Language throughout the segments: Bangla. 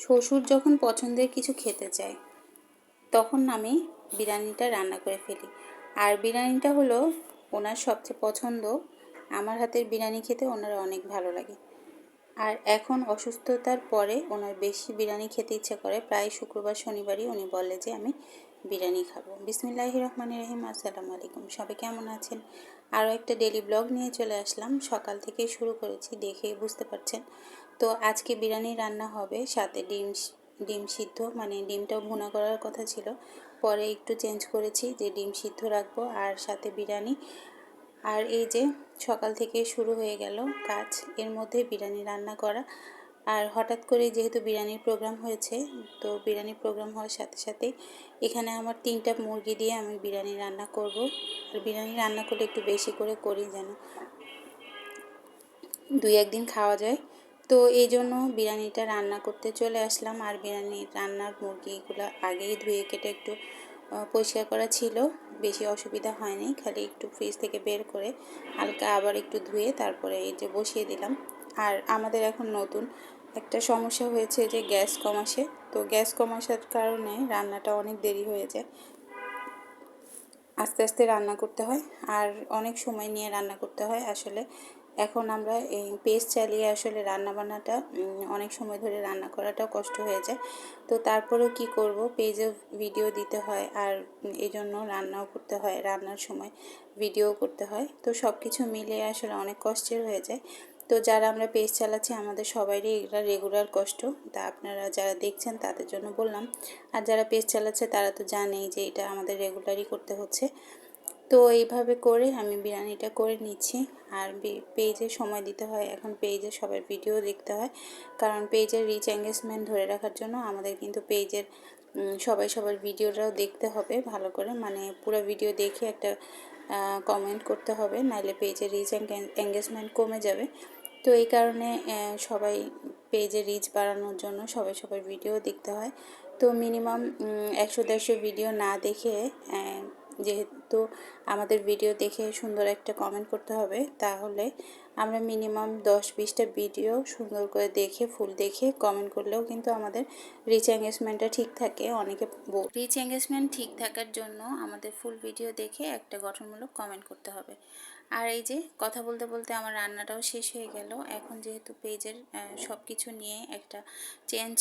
শ্বশুর যখন পছন্দের কিছু খেতে চায়, তখন আমি বিরিয়ানিটা রান্না করে ফেলি। আর বিরিয়ানিটা হলো ওনার সবচেয়ে পছন্দ। আমার হাতের বিরিয়ানি খেতে ওনার অনেক ভালো লাগে। আর এখন অসুস্থতার পরে ওনার বেশি বিরিয়ানি খেতে ইচ্ছে করে। প্রায় শুক্রবার, শনিবারই উনি বলে যে, আমি বিরিয়ানি খাব। বিসমিল্লাহ রহমান রহিম, আসসালামু আলাইকুম। সবাই কেমন আছেন? আরও একটা ডেলি ব্লগ নিয়ে চলে আসলাম। সকাল থেকেই শুরু করেছি দেখে বুঝতে পারছেন। তো আজকে বিরিয়ানি রান্না হবে, সাথে ডিম ডিম সিদ্ধ মানে ডিমটা ভুনা করার কথা ছিল। পরে একটু চেঞ্জ করেছি যে ডিম সিদ্ধ রাখব আর সাথে বিরিয়ানি। আর এই যে সকাল থেকে শুরু হয়ে গেল কাজ, এর মধ্যে বিরিয়ানি রান্না করা। আর হঠাৎ করে যেহেতু বিরিয়ানির প্রোগ্রাম হয়েছে, তো বিরিয়ানির প্রোগ্রাম হওয়ার সাথে সাথে এখানে আমার তিনটা মুরগি দিয়ে আমি বিরিয়ানি রান্না করব। আর বিরিয়ানি রান্না করলে একটু বেশি করে করি যেন দুই একদিন খাওয়া যায়। তো এই জন্য বিরিয়ানিটা রান্না করতে চলে আসলাম। আর বিরিয়ানি রান্নার মুরগিগুলো আগেই ধুয়ে কেটে একটু পরিষ্কার করা ছিল। বেশি অসুবিধা হয়নি, খালি একটু ফ্রিজ থেকে বের করে হালকা আবার একটু ধুয়ে তারপরে এই যে বসিয়ে দিলাম। আর আমাদের এখন নতুন একটা সমস্যা হয়েছে যে গ্যাস কম আসে। তো গ্যাস কম আসার কারণে রান্নাটা অনেক দেরি হয়ে যায়। আস্তে আস্তে রান্না করতে হয় আর অনেক সময় নিয়ে রান্না করতে হয় আসলে। এখন আমরা এই পেস্ট চালিয়ে আসলে রান্নাবান্নাটা অনেক সময় ধরে রান্না করাটাও কষ্ট হয়ে যায়। তো তারপরেও কি করব? পেজে ভিডিও দিতে হয় আর এই জন্য রান্নাও করতে হয়, রান্নার সময় ভিডিও করতে হয়। তো সব কিছু মিলে আসলে অনেক কষ্টের হয়ে যায়। তো যারা আমরা পেজ চালাচ্ছি, আমাদের সবারই এটা রেগুলার কষ্ট। তা আপনারা যারা দেখছেন, তাদের জন্য বললাম। আর যারা পেজ চালাচ্ছে, তারা তো জানেই যে এটা আমাদের রেগুলারই করতে হচ্ছে। তো এইভাবে করে আমি বিরিয়ানিটা করে নিচ্ছি। আর পেজে সময় দিতে হয়। এখন পেজে সবার ভিডিও দেখতে হয়। কারণ পেজের রিচ এঙ্গেজমেন্ট ধরে রাখার জন্য আমাদের কিন্তু পেজের সবাই সবার ভিডিওটাও দেখতে হবে ভালো করে। মানে পুরো ভিডিও দেখে একটা কমেন্ট করতে হবে। নাইলে পেজের রিচ এঙ্গেজমেন্ট কমে যাবে। তো এই কারণে সবাই পেজে রিচ বাড়ানোর জন্য সবাই সবার ভিডিও দেখতে হয়। তো মিনিমাম একশো দেড়শো ভিডিও না দেখে যেহেতু আমাদের ভিডিও দেখে সুন্দর একটা কমেন্ট করতে হবে, তাহলে আমরা মিনিমাম দশ বিশটা ভিডিও সুন্দর করে দেখে ফুল দেখে কমেন্ট করলেও কিন্তু আমাদের রিচ এঙ্গেজমেন্টটা ঠিক থাকে, অনেকে রিচ এঙ্গেজমেন্ট ঠিক থাকার জন্য আমাদের ফুল ভিডিও দেখে একটা গঠনমূলক কমেন্ট করতে হবে। আর এই যে কথা বলতে বলতে আমার রান্নাটাও শেষ হয়ে গেল, এখন যেহেতু পেজের সব কিছু নিয়ে একটা চেঞ্জ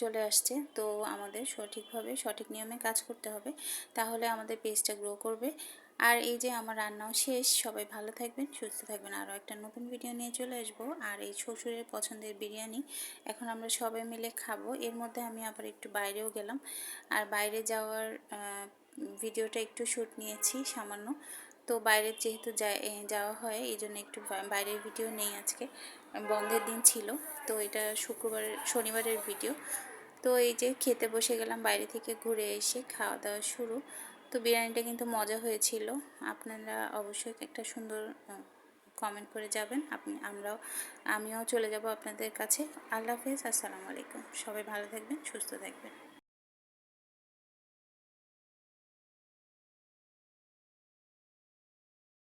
চলে আসছে, তো আমাদের সঠিকভাবে সঠিক নিয়মে কাজ করতে হবে, তাহলে আমাদের পেজটা গ্রো করবে। আর এই যে আমার রান্নাও শেষ, সবাই ভালো থাকবেন, সুস্থ থাকবেন। আরও একটা নতুন ভিডিও নিয়ে চলে আসব। আর এই শ্বশুরের পছন্দের বিরিয়ানি, এখন আমরা সবাই মিলে খাব। এর মধ্যে আমি আবার একটু বাইরেও গেলাম। আর বাইরে যাওয়ার ভিডিওটা একটু শ্যুট নিয়েছি সামান্য। তো বাইরে যেহেতু যাওয়া হয়, এই জন্য একটু বাইরের ভিডিও নেই আজকে। বন্ধের দিন ছিল, তো এটা শুক্রবার, শনিবারের ভিডিও তো এই যে খেতে বসে গেলাম, বাইরে থেকে ঘুরে এসে খাওয়া দাওয়া শুরু। তো বিরিয়ানিটা কিন্তু মজা হয়েছিল। আপনারা অবশ্যই একটা সুন্দর কমেন্ট করে যাবেন। আপনি, আমরাও, আমিও চলে যাব আপনাদের কাছে। আল্লাহ হাফেজ, আসসালামু আলাইকুম। সবাই ভালো থাকবেন, সুস্থ থাকবেন।